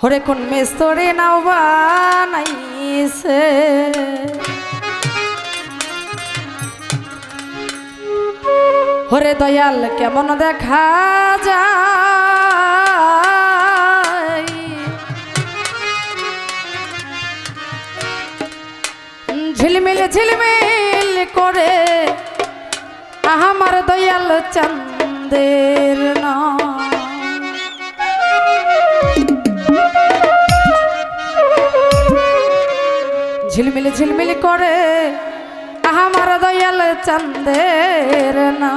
হরে কোন মেস্তরে নাও বানাইছে? হরে দয়াল, কেমন দেখা যায়? ঝিলমিল ঝিলমিল করে আমার দয়াল চন্দের না ঝিলমিল করে আমার দয়াল চন্দের না।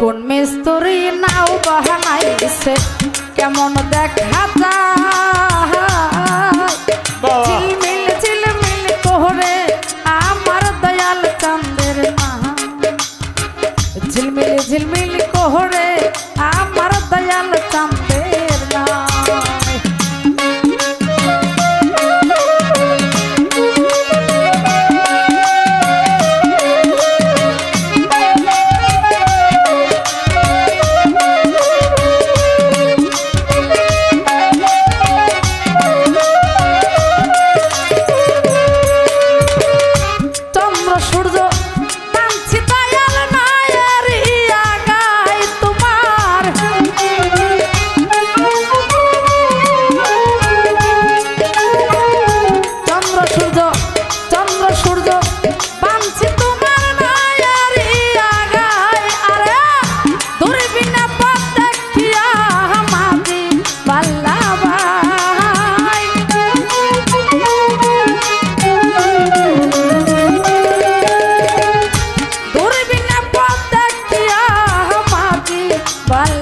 কোন মিস্তরি নাও বাহানাইছে? কেমন দেখা যায়? pal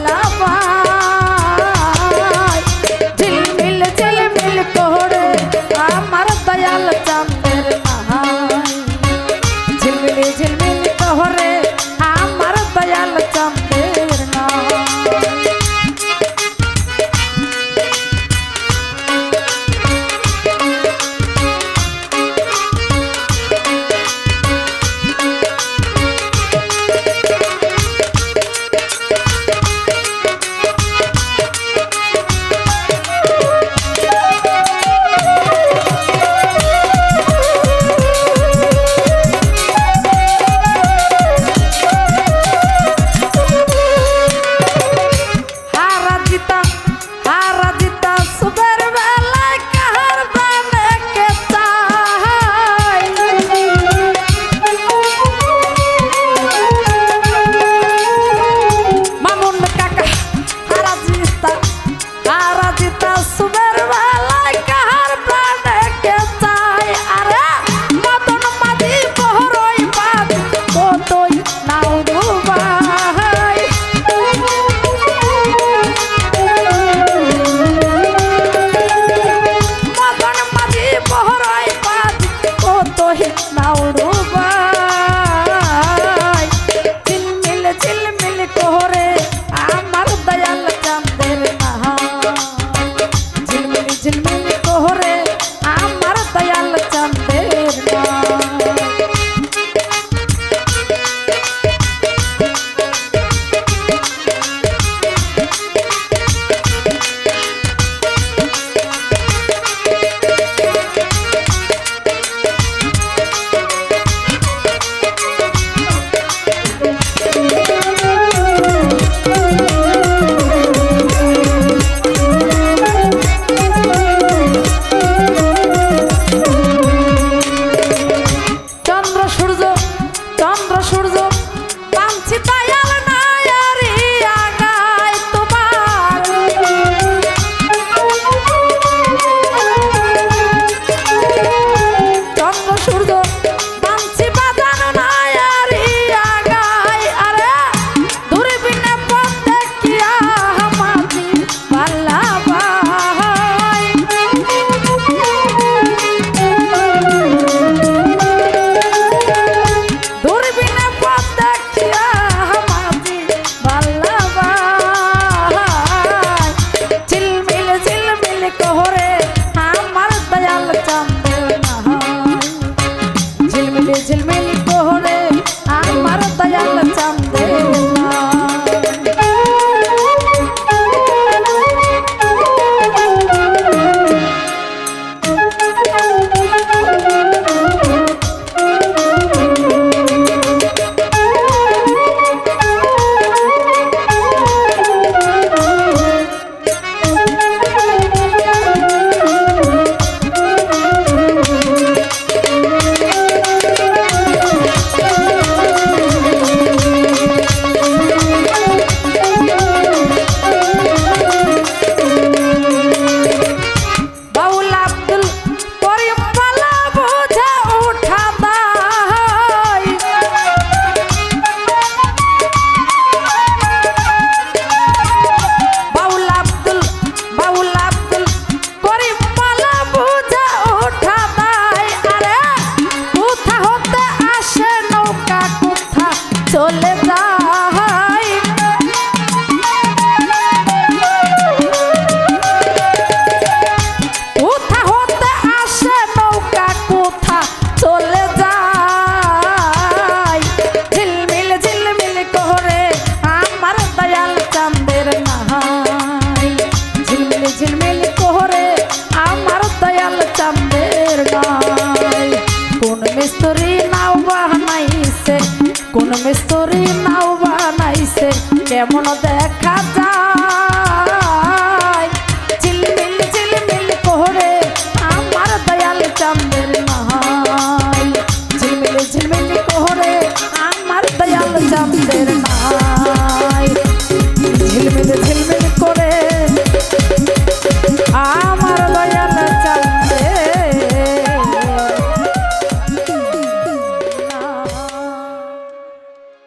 কেমন দেখা যায়।